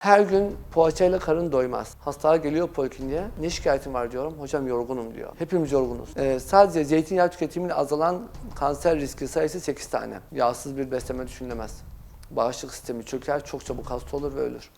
Her gün poğaçayla karın doymaz. Hastalar geliyor polikliniğe. Ne şikayetin var diyorum. Hocam yorgunum diyor. Hepimiz yorgunuz. Ee, sadece zeytinyağı tüketiminin azalan kanser riski sayısı 8 tane. Yağsız bir besleme düşünülemez. Bağışıklık sistemi çöker, çok çabuk hasta olur ve ölür.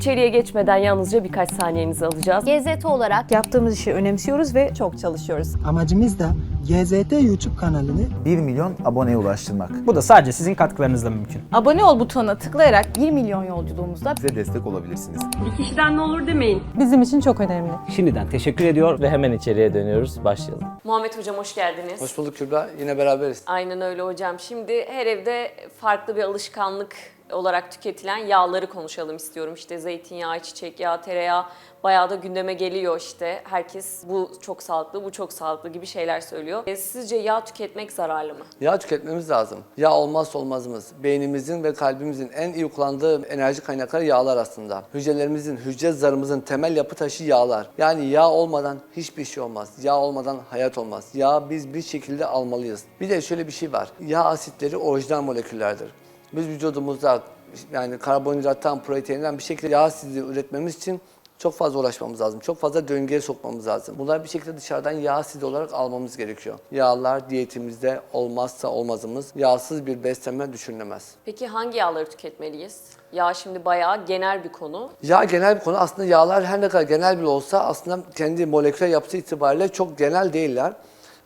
İçeriye geçmeden yalnızca birkaç saniyenizi alacağız. GZT olarak Yaptığımız işi önemsiyoruz ve çok çalışıyoruz. Amacımız da GZT YouTube kanalını 1 milyon aboneye ulaştırmak. Bu da sadece sizin katkılarınızla mümkün. Abone ol butonuna tıklayarak 1 milyon yolculuğumuzda bize destek olabilirsiniz. Bir kişiden ne olur demeyin. bizim için çok önemli. Şimdiden teşekkür ediyor ve hemen içeriye dönüyoruz. Başlayalım. Muhammed Hocam hoş geldiniz. Hoş bulduk Kübra. Yine beraberiz. Aynen öyle hocam. Şimdi her evde farklı bir alışkanlık olarak tüketilen yağları konuşalım istiyorum. İşte zeytinyağı, çiçek yağı, tereyağı bayağı da gündeme geliyor işte. Herkes bu çok sağlıklı, bu çok sağlıklı gibi şeyler söylüyor. E, sizce yağ tüketmek zararlı mı? Yağ tüketmemiz lazım. Yağ olmazsa olmazımız. Beynimizin ve kalbimizin en iyi kullandığı enerji kaynakları yağlar aslında. Hücrelerimizin, hücre zarımızın temel yapı taşı yağlar. Yani yağ olmadan hiçbir şey olmaz. Yağ olmadan hayat olmaz. Yağ biz bir şekilde almalıyız. Bir de şöyle bir şey var. Yağ asitleri orijinal moleküllerdir. Biz vücudumuzda yani karbonhidrattan, proteinden bir şekilde yağ asidi üretmemiz için çok fazla uğraşmamız lazım. Çok fazla döngüye sokmamız lazım. Bunlar bir şekilde dışarıdan yağ asidi olarak almamız gerekiyor. Yağlar diyetimizde olmazsa olmazımız. Yağsız bir beslenme düşünülemez. Peki hangi yağları tüketmeliyiz? Yağ şimdi bayağı genel bir konu. Yağ genel bir konu. Aslında yağlar her ne kadar genel bile olsa aslında kendi moleküler yapısı itibariyle çok genel değiller.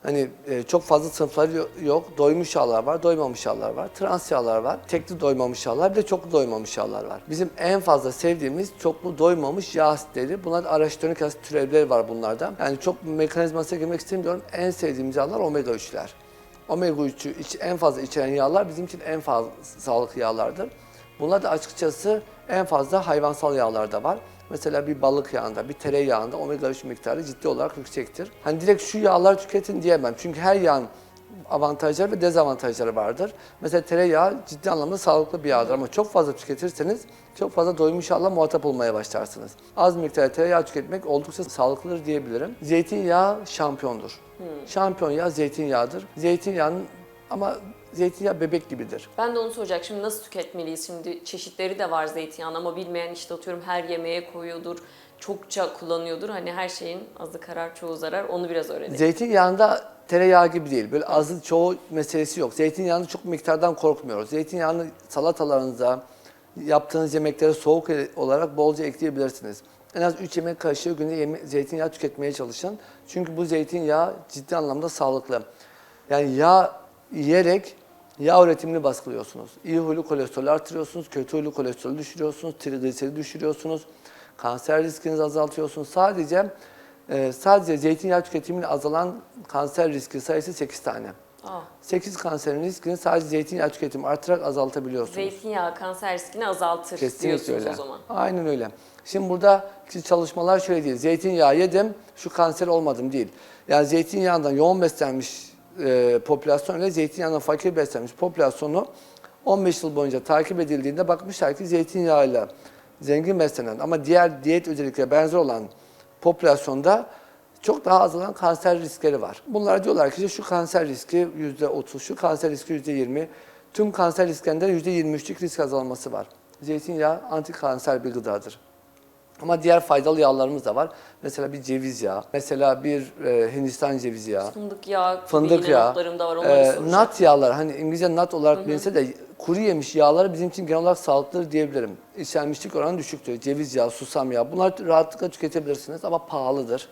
Hani e, çok fazla sınıfları yo- yok. Doymuş yağlar var, doymamış yağlar var. Trans yağlar var. Tekli doymamış yağlar, bir de çoklu doymamış yağlar var. Bizim en fazla sevdiğimiz çoklu doymamış yağ asitleri. Bunlar araşitonik asit türevleri var bunlardan. Yani çok mekanizmasına girmek istemiyorum. En sevdiğimiz yağlar omega 3'ler. Omega 3'ü iç- en fazla içeren yağlar bizim için en fazla sağlıklı yağlardır. Bunlar da açıkçası en fazla hayvansal yağlarda var. Mesela bir balık yağında, bir tereyağında omega 3 miktarı ciddi olarak yüksektir. Hani direkt şu yağlar tüketin diyemem. Çünkü her yağın avantajları ve dezavantajları vardır. Mesela tereyağı ciddi anlamda sağlıklı bir yağdır ama çok fazla tüketirseniz çok fazla doymuş yağla muhatap olmaya başlarsınız. Az miktarda tereyağı tüketmek oldukça sağlıklıdır diyebilirim. Zeytinyağı şampiyondur. Şampiyon yağ zeytinyağıdır. Zeytinyağının ama zeytinyağı bebek gibidir. Ben de onu soracak. Şimdi nasıl tüketmeliyiz? Şimdi çeşitleri de var zeytinyağının ama bilmeyen işte atıyorum her yemeğe koyuyordur. Çokça kullanıyordur. Hani her şeyin azı karar çoğu zarar. Onu biraz öğrenelim. Zeytinyağında tereyağı gibi değil. Böyle azı çoğu meselesi yok. Zeytinyağını çok miktardan korkmuyoruz. Zeytinyağını salatalarınıza, yaptığınız yemeklere soğuk olarak bolca ekleyebilirsiniz. En az 3 yemek kaşığı günde yeme- zeytinyağı tüketmeye çalışın. Çünkü bu zeytinyağı ciddi anlamda sağlıklı. Yani yağ yiyerek yağ üretimini baskılıyorsunuz. İyi huylu kolesterolü artırıyorsunuz, kötü huylu kolesterolü düşürüyorsunuz, trigliseridi düşürüyorsunuz. Kanser riskinizi azaltıyorsunuz. Sadece e, sadece zeytinyağı tüketiminin azalan kanser riski sayısı 8 tane. Aa, 8 kanserin riskini sadece zeytinyağı tüketimi artarak azaltabiliyorsunuz. zeytinyağı kanser riskini azaltır Kesinlikle diyorsunuz öyle. o zaman. Aynen öyle. Şimdi burada çalışmalar şöyle değil. Zeytinyağı yedim, şu kanser olmadım değil. Yani zeytinyağından yoğun beslenmiş e, popülasyon ile zeytinyağından fakir beslenmiş popülasyonu 15 yıl boyunca takip edildiğinde bakmışlar ki zeytinyağıyla zengin beslenen ama diğer diyet özellikle benzer olan popülasyonda çok daha azalan kanser riskleri var. Bunlar diyorlar ki şu kanser riski %30, şu kanser riski %20, tüm kanser risklerinden %23'lük risk azalması var. Zeytinyağı anti kanser bir gıdadır. Ama diğer faydalı yağlarımız da var. Mesela bir ceviz yağı, mesela bir e, Hindistan cevizi yağı, Fındık yağı fındık yağı, notlarımda var. Onları e, soracağım. nut yağlar, hani İngilizce nut olarak bilinse de kuru yemiş yağları bizim için genel olarak sağlıklıdır diyebilirim. İşlenmişlik oranı düşüktür. Ceviz yağı, susam yağı bunlar rahatlıkla tüketebilirsiniz ama pahalıdır.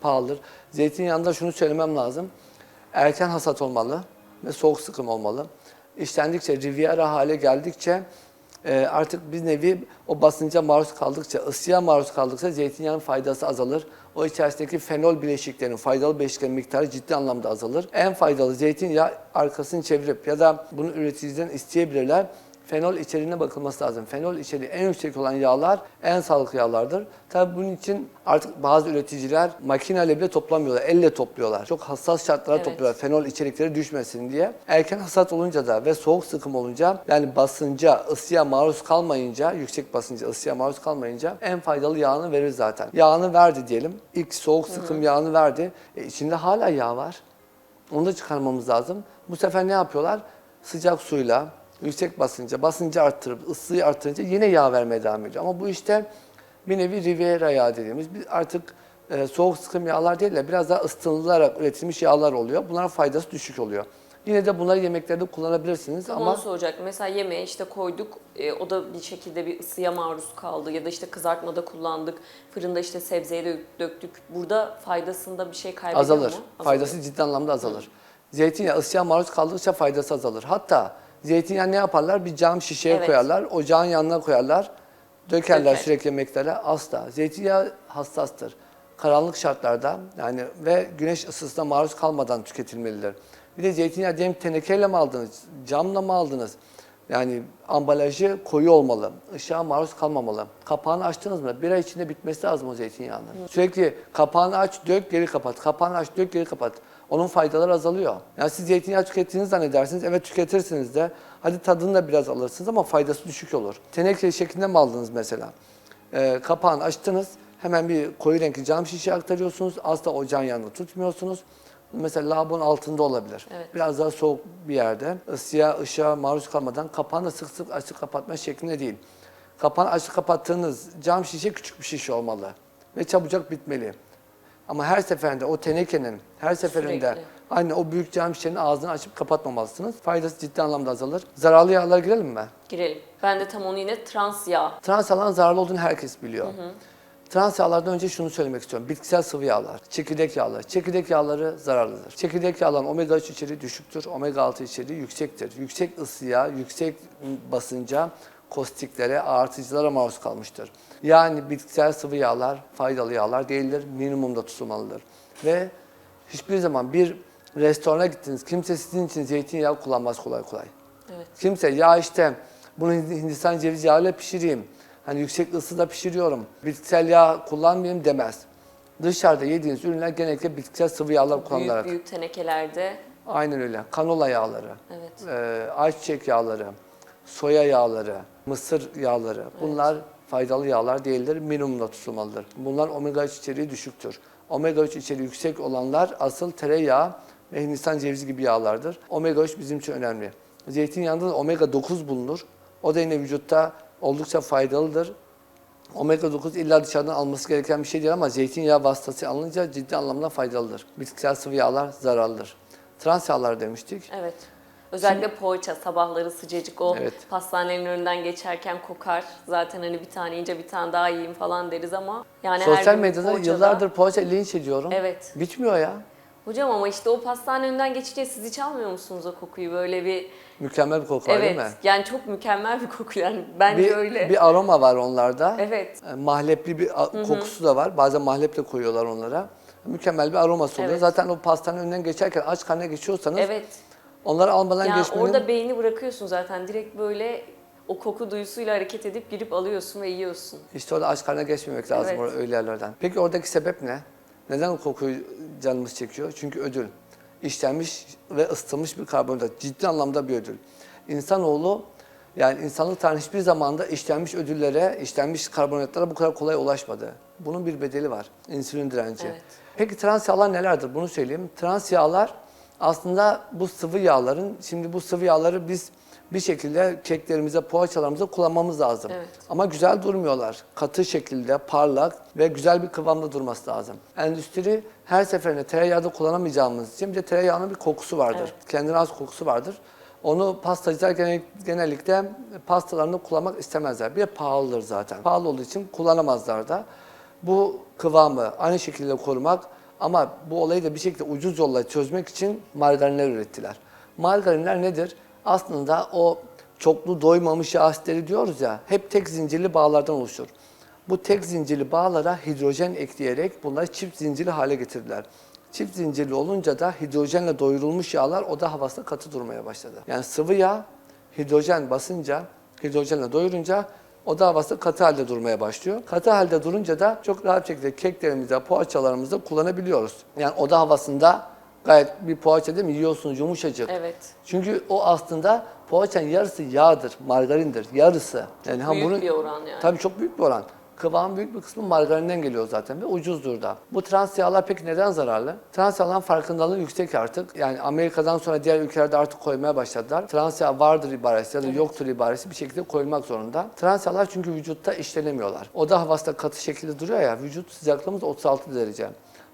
Pahalıdır. Zeytinyağında şunu söylemem lazım. Erken hasat olmalı ve soğuk sıkım olmalı. İşlendikçe, Riviera hale geldikçe e, artık bir nevi o basınca maruz kaldıkça, ısıya maruz kaldıkça zeytinyağının faydası azalır. O içerisindeki fenol bileşiklerin, faydalı bileşiklerin miktarı ciddi anlamda azalır. En faydalı zeytinyağı arkasını çevirip ya da bunu üreticiden isteyebilirler. Fenol içeriğine bakılması lazım. Fenol içeriği en yüksek olan yağlar en sağlıklı yağlardır. Tabii bunun için artık bazı üreticiler makineyle bile toplamıyorlar, elle topluyorlar. Çok hassas şartlara Evet. topluyorlar fenol içerikleri düşmesin diye. Erken hasat olunca da ve soğuk sıkım olunca yani basınca, ısıya maruz kalmayınca, yüksek basınca, ısıya maruz kalmayınca en faydalı yağını verir zaten. Yağını verdi diyelim. İlk soğuk sıkım yağını verdi. E içinde hala yağ var. Onu da çıkarmamız lazım. Bu sefer ne yapıyorlar? Sıcak suyla, yüksek basınca, basıncı arttırıp ısıyı arttırınca yine yağ vermeye devam ediyor. Ama bu işte bir nevi Riviera yağı dediğimiz bir artık e, soğuk sıkım yağlar değil de biraz daha ısıtılarak üretilmiş yağlar oluyor. Bunların faydası düşük oluyor. Yine de bunları yemeklerde kullanabilirsiniz Ama onu soracaktım. Mesela yemeğe işte koyduk, e, o da bir şekilde bir ısıya maruz kaldı ya da işte kızartmada kullandık, fırında işte sebzeye dö- döktük. Burada faydasında bir şey kaybediyor azalır. mu? Faydası ciddi anlamda azalır. Zeytinyağı ısıya maruz kaldıkça faydası azalır. Hatta zeytinyağı ne yaparlar? Bir cam şişeye Evet. koyarlar, ocağın yanına koyarlar, dökerler Döker. sürekli yemeklere. Asla. Zeytinyağı hassastır. Karanlık şartlarda yani ve güneş ısısına maruz kalmadan tüketilmelidir. Bir de zeytinyağı diyelim tenekeyle mi aldınız, camla mı aldınız? Yani ambalajı koyu olmalı, ışığa maruz kalmamalı. Kapağını açtınız mı? Bir ay içinde bitmesi lazım o zeytinyağının. Sürekli kapağını aç, dök, geri kapat. Kapağını aç, dök, geri kapat. Onun faydaları azalıyor. Yani siz zeytinyağı tükettiğinizi zannedersiniz. Evet tüketirsiniz de. Hadi tadını da biraz alırsınız ama faydası düşük olur. Teneke şeklinde mi aldınız mesela? Ee, kapağını açtınız. Hemen bir koyu renkli cam şişe aktarıyorsunuz. Asla ocağın yanında tutmuyorsunuz. Mesela lavabonun altında olabilir. Evet. Biraz daha soğuk bir yerde. Isıya, ışığa maruz kalmadan kapağını sık sık açıp kapatma şeklinde değil. Kapağını açıp kapattığınız cam şişe küçük bir şişe olmalı. Ve çabucak bitmeli. Ama her seferinde o tenekenin, her seferinde Sürekli. aynı o büyük cam şişenin ağzını açıp kapatmamalısınız. Faydası ciddi anlamda azalır. Zararlı yağlara girelim mi? Girelim. Ben de tam onu yine trans yağ. Trans yağların zararlı olduğunu herkes biliyor. Trans yağlardan önce şunu söylemek istiyorum. Bitkisel sıvı yağlar, çekirdek yağlar. Çekirdek yağları zararlıdır. Çekirdek yağların omega 3 içeriği düşüktür, omega 6 içeriği yüksektir. Yüksek ısıya, yüksek basınca, kostiklere, artıcılara maruz kalmıştır. Yani bitkisel sıvı yağlar faydalı yağlar değildir, minimumda tutulmalıdır. Ve hiçbir zaman bir restorana gittiniz, kimse sizin için zeytinyağı kullanmaz kolay kolay. Evet. Kimse ya işte bunu Hindistan ceviz yağıyla pişireyim. Hani yüksek ısıda pişiriyorum. Bitkisel yağ kullanmayayım demez. Dışarıda yediğiniz ürünler genellikle bitkisel sıvı yağlar Büyük kullanılarak. büyük tenekelerde. Aynen öyle. Kanola yağları, Evet. e, ayçiçek yağları, soya yağları, mısır yağları. Bunlar faydalı yağlar değildir. Minimumda tutulmalıdır. Bunlar omega 3 içeriği düşüktür. Omega 3 içeriği yüksek olanlar asıl tereyağı ve Hindistan cevizi gibi yağlardır. Omega 3 bizim için önemli. Zeytinyağında da omega 9 bulunur. O da yine vücutta oldukça faydalıdır. Omega 9 illa dışarıdan alması gereken bir şey değil ama zeytinyağı vasıtası alınınca ciddi anlamda faydalıdır. Bitkisel sıvı yağlar zararlıdır. Trans yağlar demiştik. Evet. Özellikle poğaça sabahları sıcacık o Evet. pastanelerin önünden geçerken kokar. Zaten hani bir tane yiyince bir tane daha yiyeyim falan deriz ama yani her Sosyal bir medyada poğaçada- yıllardır poğaça linç ediyorum. Evet. Bitmiyor ya. Hocam ama işte o pastane önünden geçince siz hiç almıyor musunuz o kokuyu böyle bir Mükemmel bir koku var Evet. değil mi? Yani çok mükemmel bir koku yani. Bence Bir, öyle. bir aroma var onlarda. Evet. E, Mahlepli bir kokusu da var. Bazen mahlep de koyuyorlar onlara. Mükemmel bir aroması oluyor. Evet. Zaten o pastanın önünden geçerken aç karnına geçiyorsanız Evet. Onları almadan Yani geçmenin... orada beyni bırakıyorsun zaten. Direkt böyle o koku duyusuyla hareket edip girip alıyorsun ve yiyorsun. İşte orada aç karnına geçmemek lazım Evet. öyle yerlerden. Peki oradaki sebep ne? Neden o kokuyu canımız çekiyor? Çünkü ödül. İşlenmiş ve ısıtılmış bir karbonhidrat. Ciddi anlamda bir ödül. İnsanoğlu yani insanlık tarihinin hiçbir zamanda işlenmiş ödüllere, işlenmiş karbonhidratlara bu kadar kolay ulaşmadı. Bunun bir bedeli var. İnsülin direnci. Evet. Peki trans yağlar nelerdir? Bunu söyleyeyim. Trans yağlar aslında bu sıvı yağların, şimdi bu sıvı yağları biz bir şekilde keklerimize, poğaçalarımıza kullanmamız lazım. Evet. Ama güzel durmuyorlar. Katı şekilde, parlak ve güzel bir kıvamda durması lazım. Endüstri her seferinde tereyağda kullanamayacağımız için bir de tereyağının bir kokusu vardır. Evet. Kendine has kokusu vardır. Onu pastacılar genel- genellikle pastalarında kullanmak istemezler. Bir de pahalıdır zaten. Pahalı olduğu için kullanamazlar da. Bu kıvamı aynı şekilde korumak ama bu olayı da bir şekilde ucuz yolla çözmek için margarinler ürettiler. Margarinler nedir? Aslında o çoklu doymamış asitleri diyoruz ya, hep tek zincirli bağlardan oluşur. Bu tek zincirli bağlara hidrojen ekleyerek bunları çift zincirli hale getirdiler. Çift zincirli olunca da hidrojenle doyurulmuş yağlar oda havasında katı durmaya başladı. Yani sıvı yağ hidrojen basınca, hidrojenle doyurunca oda havası katı halde durmaya başlıyor. Katı halde durunca da çok rahat şekilde keklerimizde, poğaçalarımızda kullanabiliyoruz. Yani oda havasında gayet bir poğaça değil mi? Yiyorsunuz yumuşacık. Evet. Çünkü o aslında poğaçanın yarısı yağdır, margarindir. Yarısı. Yani büyük bir oran yani. Tabii çok büyük bir oran. Kıvamın büyük bir kısmı margarinden geliyor zaten ve ucuzdur da. Bu trans yağlar peki neden zararlı? Trans yağların farkındalığı yüksek artık. Yani Amerika'dan sonra diğer ülkelerde artık koymaya başladılar. Trans yağ vardır ibaresi ya da yoktur ibaresi bir şekilde koyulmak zorunda. Trans yağlar çünkü vücutta işlenemiyorlar. Oda havası da katı şekilde duruyor ya, vücut sıcaklığımız 36 derece.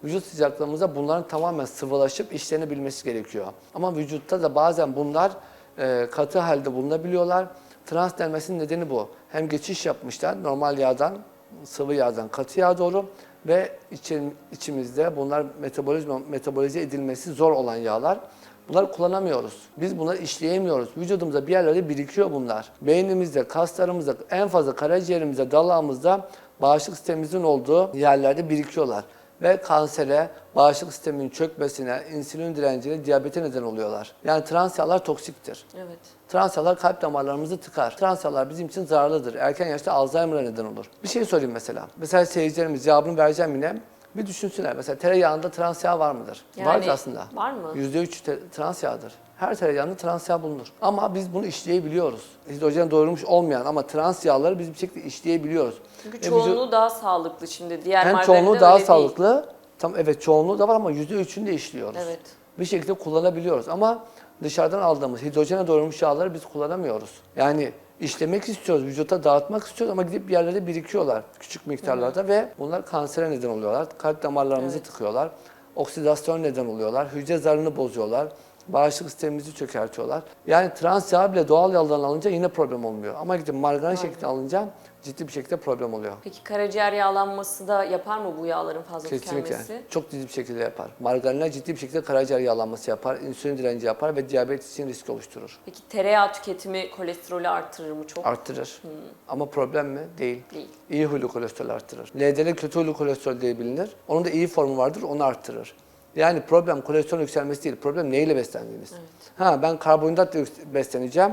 Vücut sıcaklığımızda bunların tamamen sıvılaşıp işlenebilmesi gerekiyor. Ama vücutta da bazen bunlar e, katı halde bulunabiliyorlar. Trans denmesinin nedeni bu. Hem geçiş yapmışlar normal yağdan, sıvı yağdan katı yağa doğru ve için, içimizde bunlar metabolizma, metabolize edilmesi zor olan yağlar. Bunları kullanamıyoruz. Biz bunları işleyemiyoruz. Vücudumuzda bir yerlerde birikiyor bunlar. Beynimizde, kaslarımızda, en fazla karaciğerimizde, dalağımızda bağışıklık sistemimizin olduğu yerlerde birikiyorlar ve kansere, bağışıklık sisteminin çökmesine, insülin direncine, diyabete neden oluyorlar. Yani trans yağlar toksiktir. Evet. Trans yağlar kalp damarlarımızı tıkar. Trans yağlar bizim için zararlıdır. Erken yaşta Alzheimer'a neden olur. Bir şey sorayım mesela. Mesela seyircilerimiz cevabını vereceğim yine. Bir düşünsünler. Mesela tereyağında trans yağ var mıdır? Yani Vardır aslında. var mı? %3 te- trans yağdır. Her tereyağında trans yağ bulunur. Ama biz bunu işleyebiliyoruz. Hidrojen doyurmuş olmayan ama trans yağları biz bir şekilde işleyebiliyoruz. Çünkü E, vücut- çoğunluğu daha sağlıklı şimdi. Diğer hem çoğunluğu daha değil. sağlıklı. Tam evet çoğunluğu da var ama %3'ünü de işliyoruz. Evet. Bir şekilde kullanabiliyoruz ama dışarıdan aldığımız hidrojene doyurmuş yağları biz kullanamıyoruz. Yani işlemek istiyoruz, vücuta dağıtmak istiyoruz ama gidip bir yerlere birikiyorlar küçük miktarlarda ve bunlar kansere neden oluyorlar. Kalp damarlarımızı tıkıyorlar. Oksidasyon neden oluyorlar. Hücre zarını bozuyorlar. Bağışıklık sistemimizi çökertiyorlar. Yani trans yağ bile doğal yoldan alınca yine problem olmuyor. Ama gidip margarin şeklinde alınca ciddi bir şekilde problem oluyor. Peki karaciğer yağlanması da yapar mı bu yağların fazla Kesinlikle. tükenmesi? Çok ciddi bir şekilde yapar. Margarinler ciddi bir şekilde karaciğer yağlanması yapar, insülin direnci yapar ve diyabet için risk oluşturur. Peki tereyağı tüketimi kolesterolü artırır mı çok? Arttırır. Ama problem mi? Değil. Değil. İyi huylu kolesterol arttırır. LDL kötü huylu kolesterol diye bilinir. Onun da iyi formu vardır, onu arttırır. Yani problem kolesterol yükselmesi değil. Problem neyle beslendiğiniz. Ha ben karbonhidratla yük- besleneceğim.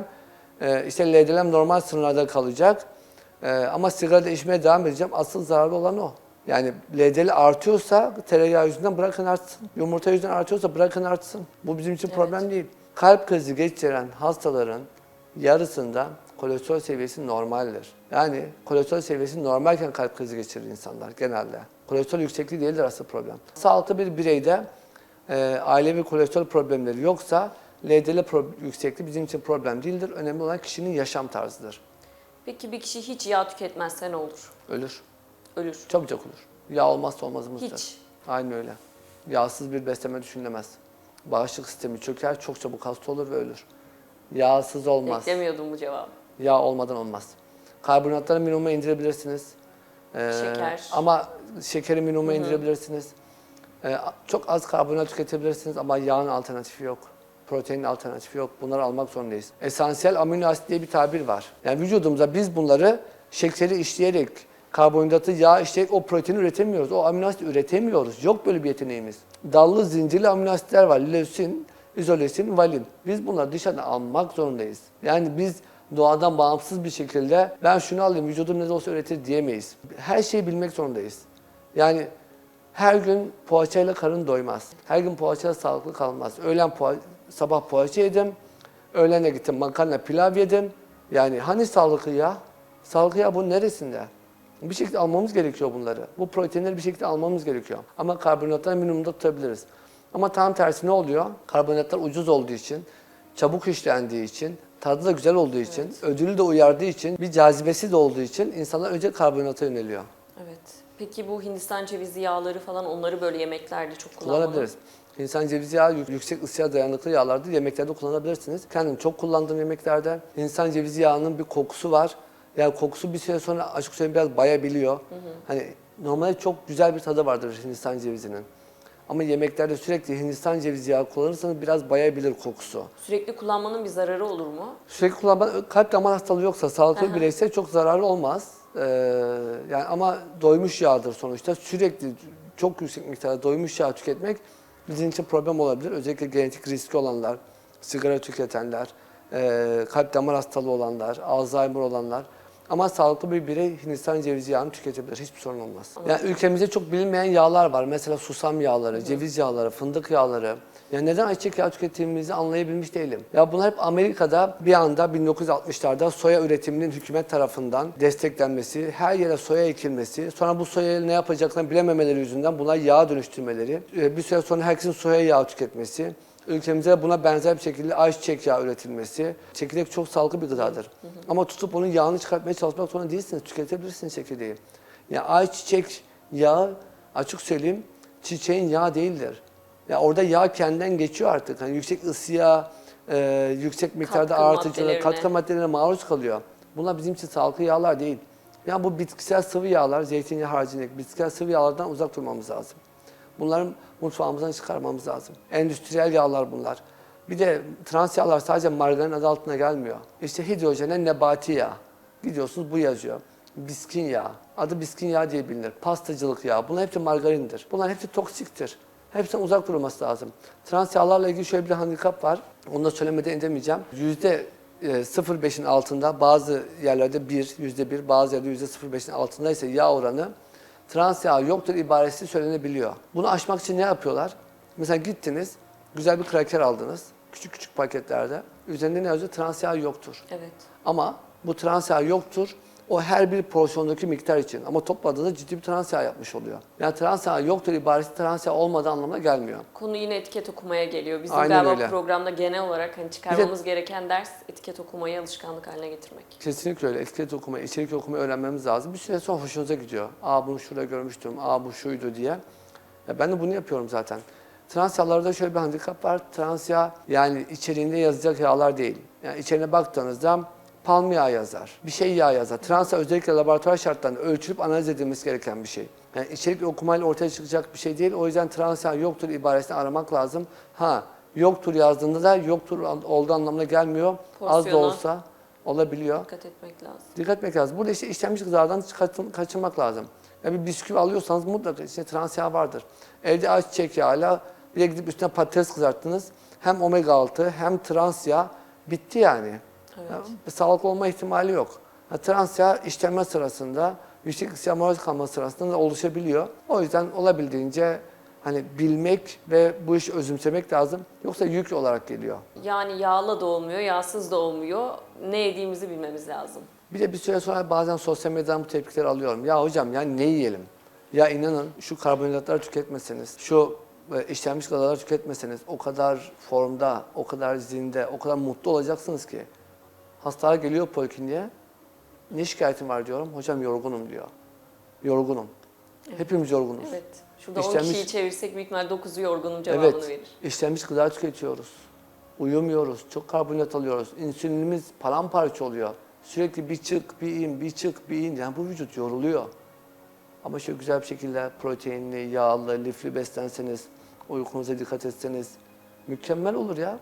Ee, işte LDL'm normal sınırlarda kalacak. Ee, ama sigarada içmeye devam edeceğim. Asıl zararlı olan o. Yani LDL artıyorsa tereyağı yüzünden bırakın artsın. Yumurta yüzünden artıyorsa bırakın artsın. Bu bizim için problem değil. Kalp krizi geçiren hastaların yarısında kolesterol seviyesi normaldir. Yani kolesterol seviyesi normalken kalp krizi geçirir insanlar genelde. Kolesterol yüksekliği değildir asıl problem. Sağlıklı bir bireyde e, ailevi kolesterol problemleri yoksa LDL yüksekliği bizim için problem değildir. Önemli olan kişinin yaşam tarzıdır. Peki bir kişi hiç yağ tüketmezse ne olur? Ölür. Ölür. Çabucak olur. Yağ olmazsa olmazımızdır. Hiç. Aynen öyle. Yağsız bir beslenme düşünülemez. Bağışıklık sistemi çöker, çok çabuk hasta olur ve ölür. Yağsız olmaz. Beklemiyordum bu cevabı. Yağ olmadan olmaz. Karbonatları minimuma indirebilirsiniz. Ee, Şeker. Ama şekeri minimuma indirebilirsiniz. Ee, çok az karbonat tüketebilirsiniz ama yağın alternatifi yok. Proteinin alternatifi yok. Bunları almak zorundayız. Esansiyel amino asit diye bir tabir var. Yani vücudumuza biz bunları şekeri işleyerek, karbonhidratı, yağ işleyerek o proteini üretemiyoruz. O amino asit üretemiyoruz. Yok böyle bir yeteneğimiz. Dallı zincirli amino asitler var. Leusin, izolesin, valin. Biz bunları dışarıdan almak zorundayız. Yani biz doğadan bağımsız bir şekilde ben şunu alayım vücudum ne de olsa üretir diyemeyiz. Her şeyi bilmek zorundayız. Yani her gün poğaçayla karın doymaz. Her gün poğaçayla sağlıklı kalmaz. Öğlen poğa- sabah poğaça yedim. Öğlene gittim makarna pilav yedim. Yani hani sağlıklı ya? Sağlıklı ya bunun neresinde? Bir şekilde almamız gerekiyor bunları. Bu proteinleri bir şekilde almamız gerekiyor. Ama karbonhidratları minimumda tutabiliriz. Ama tam tersi ne oluyor? Karbonhidratlar ucuz olduğu için, çabuk işlendiği için, tadı da güzel olduğu için, ödülü de uyardığı için, bir cazibesi de olduğu için insanlar önce karbonhidrata yöneliyor. Evet. Peki bu Hindistan cevizi yağları falan onları böyle yemeklerde çok kullanmalı. Kullanabiliriz. Hindistan cevizi yağı yük- yüksek ısıya dayanıklı yağlardır. Yemeklerde kullanabilirsiniz. Kendim çok kullandığım yemeklerde Hindistan cevizi yağının bir kokusu var. Yani kokusu bir süre sonra açık söyleyeyim biraz bayabiliyor. Hani normalde çok güzel bir tadı vardır Hindistan cevizinin. Ama yemeklerde sürekli Hindistan cevizi yağı kullanırsanız biraz bayabilir kokusu. Sürekli kullanmanın bir zararı olur mu? Sürekli kullanma, kalp damar hastalığı yoksa sağlıklı bir bireyse çok zararlı olmaz. Ee, yani ama doymuş yağdır sonuçta. Sürekli çok yüksek miktarda doymuş yağ tüketmek bizim için problem olabilir. Özellikle genetik riski olanlar, sigara tüketenler, e, kalp damar hastalığı olanlar, Alzheimer olanlar. Ama sağlıklı bir birey Hindistan cevizi yağını tüketebilir. Hiçbir sorun olmaz. Yani ülkemizde çok bilinmeyen yağlar var. Mesela susam yağları, ceviz yağları, fındık yağları. Yani neden ayçiçek yağı tükettiğimizi anlayabilmiş değilim. Ya bunlar hep Amerika'da bir anda 1960'larda soya üretiminin hükümet tarafından desteklenmesi, her yere soya ekilmesi, sonra bu soyayı ne yapacaklarını bilememeleri yüzünden buna yağ dönüştürmeleri, e, bir süre sonra herkesin soya yağı tüketmesi, ülkemize buna benzer bir şekilde ayçiçek yağı üretilmesi. Çekirdek çok sağlıklı bir gıdadır. Ama tutup onun yağını çıkartmaya çalışmak zorunda değilsiniz. Tüketebilirsiniz çekirdeği. Yani ayçiçek yağı açık söyleyeyim çiçeğin yağı değildir. Ya orada yağ kendinden geçiyor artık. Hani yüksek ısıya, e, yüksek miktarda Katkı maddelerine. katkı maddelerine maruz kalıyor. Bunlar bizim için sağlıklı yağlar değil. Yani bu bitkisel sıvı yağlar, zeytinyağı haricindeki bitkisel sıvı yağlardan uzak durmamız lazım. Bunları mutfağımızdan çıkarmamız lazım. Endüstriyel yağlar bunlar. Bir de trans yağlar sadece margarin adı altına gelmiyor. İşte hidrojene nebati yağ. Gidiyorsunuz bu yazıyor. Biskin yağı. Adı biskin yağı diye bilinir. Pastacılık yağı. Bunlar hepsi margarindir. Bunlar hepsi toksiktir. Hepsinden uzak durulması lazım. Trans yağlarla ilgili şöyle bir handikap var. Onu da söylemeden edemeyeceğim. Yüzde e, 0.5'in altında bazı yerlerde 1, yüzde 1, bazı yerde yüzde 0.5'in altındaysa yağ oranı trans yağ yoktur ibaresi söylenebiliyor. Bunu aşmak için ne yapıyorlar? Mesela gittiniz, güzel bir kraker aldınız. Küçük küçük paketlerde. Üzerinde ne yazıyor? Trans yağ yoktur. Evet. Ama bu trans yağ yoktur. O her bir porsiyondaki miktar için. Ama topladığında ciddi bir trans yağ yapmış oluyor. Yani trans yağ yoktur ibaresi trans yağ olmadığı anlamına gelmiyor. Konu yine etiket okumaya geliyor. Bizim Aynen galiba öyle. programda genel olarak hani çıkarmamız gereken ders etiket okumayı alışkanlık haline getirmek. Kesinlikle öyle. Etiket okumayı, içerik okumayı öğrenmemiz lazım. Bir süre sonra hoşunuza gidiyor. Aa bunu şurada görmüştüm, aa bu şuydu diye. Ya ben de bunu yapıyorum zaten. Trans yağlarda şöyle bir handikap var. Trans yağ yani içeriğinde yazacak yağlar değil. Yani içeriğine baktığınızda palm yağı yazar, bir şey yağ yazar. Trans yağ özellikle laboratuvar şartlarında ölçülüp analiz edilmesi gereken bir şey. Yani içerik okumayla ortaya çıkacak bir şey değil. O yüzden trans yağ yoktur ibaresini aramak lazım. Ha yoktur yazdığında da yoktur olduğu anlamına gelmiyor. Az da Porsiyona. olsa olabiliyor. Dikkat etmek lazım. Dikkat etmek lazım. Burada işte işlenmiş gıdadan kaçın- kaçınmak lazım. Ya bir bisküvi alıyorsanız mutlaka içinde trans yağ vardır. Evde ayçiçek yağıyla bir de gidip üstüne patates kızarttınız. Hem omega 6 hem trans yağ bitti yani. Ya, sağlıklı olma ihtimali yok. Trans yağ işlenme sırasında yüksek ısıya maruz kalma sırasında da oluşabiliyor. O yüzden olabildiğince hani bilmek ve bu işi özümsemek lazım. Yoksa yük olarak geliyor. Yani yağla da olmuyor, yağsız da olmuyor. Ne yediğimizi bilmemiz lazım. Bir de bir süre sonra bazen sosyal medyadan bu tepkileri alıyorum. Ya hocam ya ne yiyelim? Ya inanın şu karbonhidratları tüketmeseniz, şu e, işlenmiş gıdaları tüketmeseniz o kadar formda, o kadar zinde, o kadar mutlu olacaksınız ki. Hastalar geliyor polikliniğe. Ne şikayetin var diyorum. Hocam yorgunum diyor. Yorgunum. Hepimiz yorgunuz. Evet. Şurada 10 İşlenmiş- kişiyi çevirsek büyük ihtimalle 9'u yorgunum cevabını Evet. verir. İşlenmiş gıda tüketiyoruz. Uyumuyoruz. Çok karbonhidrat alıyoruz. İnsülinimiz paramparça oluyor. Sürekli bir çık, bir in, bir çık, bir in. Yani bu vücut yoruluyor. Ama şöyle güzel bir şekilde proteinli, yağlı, lifli beslenseniz, uykunuza dikkat etseniz mükemmel olur ya.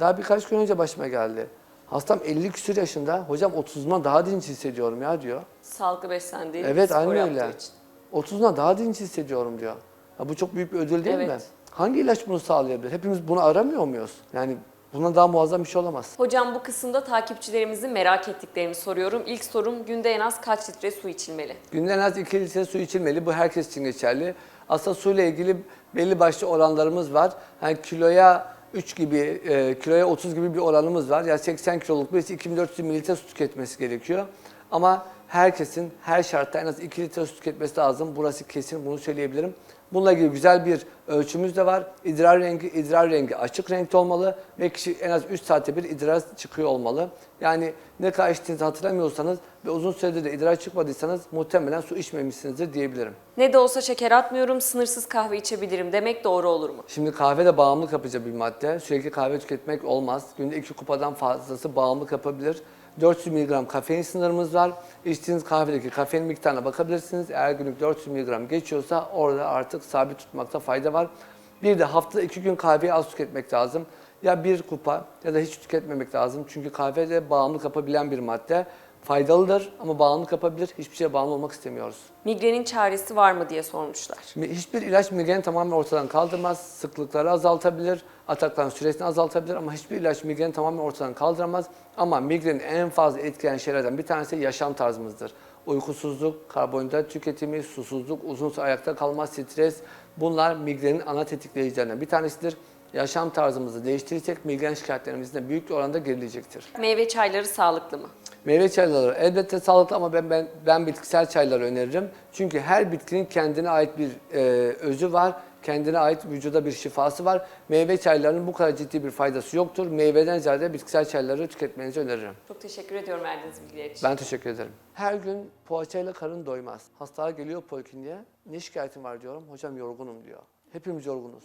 Daha birkaç gün önce başıma geldi. Hastam 50 küsur yaşında. Hocam 30'umdan daha dinç hissediyorum ya diyor. Sağlıklı beslendiği, Evet spor yaptığı öyle. için. 30'una daha dinç hissediyorum diyor. Ya bu çok büyük bir ödül değil mi? Evet. Hangi ilaç bunu sağlayabilir? Hepimiz bunu aramıyor muyuz? Yani buna daha muazzam bir şey olamaz. Hocam bu kısımda takipçilerimizin merak ettiklerini soruyorum. İlk sorum günde en az kaç litre su içilmeli? Günde en az 2 litre su içilmeli. Bu herkes için geçerli. Aslında suyla ilgili belli başlı oranlarımız var. Yani kiloya 3 gibi, e, kiloya 30 gibi bir oranımız var. Yani 80 kiloluk birisi 2400 mililitre su tüketmesi gerekiyor. Ama herkesin her şartta en az 2 litre su tüketmesi lazım. Burası kesin bunu söyleyebilirim. Bununla ilgili güzel bir ölçümüz de var. İdrar rengi, idrar rengi açık renkte olmalı ve kişi en az 3 saatte bir idrar çıkıyor olmalı. Yani ne kadar içtiğinizi hatırlamıyorsanız ve uzun süredir de idrar çıkmadıysanız muhtemelen su içmemişsinizdir diyebilirim. Ne de olsa şeker atmıyorum, sınırsız kahve içebilirim demek doğru olur mu? Şimdi kahve de bağımlılık yapıcı bir madde. Sürekli kahve tüketmek olmaz. Günde iki kupadan fazlası bağımlılık yapabilir. 400 mg kafein sınırımız var. İçtiğiniz kahvedeki kafein miktarına bakabilirsiniz. Eğer günlük 400 mg geçiyorsa orada artık sabit tutmakta fayda var. Bir de haftada iki gün kahveyi az tüketmek lazım. Ya bir kupa ya da hiç tüketmemek lazım. Çünkü kahve de bağımlılık yapabilen bir madde. Faydalıdır ama bağımlılık yapabilir. Hiçbir şeye bağımlı olmak istemiyoruz. Migrenin çaresi var mı diye sormuşlar. Hiçbir ilaç migreni tamamen ortadan kaldırmaz. Sıklıkları azaltabilir, atakların süresini azaltabilir ama hiçbir ilaç migreni tamamen ortadan kaldıramaz. Ama migrenin en fazla etkileyen şeylerden bir tanesi yaşam tarzımızdır. Uykusuzluk, karbonhidrat tüketimi, susuzluk, uzun süre ayakta kalma, stres bunlar migrenin ana tetikleyicilerinden bir tanesidir. Yaşam tarzımızı değiştirirsek migren şikayetlerimiz de büyük bir oranda gerileyecektir. Meyve çayları sağlıklı mı? Meyve çayları elbette sağlıklı ama ben ben, ben bitkisel çayları öneririm. Çünkü her bitkinin kendine ait bir e, özü var. Kendine ait vücuda bir şifası var. Meyve çaylarının bu kadar ciddi bir faydası yoktur. Meyveden ziyade bitkisel çayları tüketmenizi öneririm. Çok teşekkür ediyorum verdiğiniz bilgiler için. Ben teşekkür ederim. Her gün poğaçayla karın doymaz. Hastalar geliyor polikliniğe. Ne şikayetin var diyorum. Hocam yorgunum diyor. Hepimiz yorgunuz.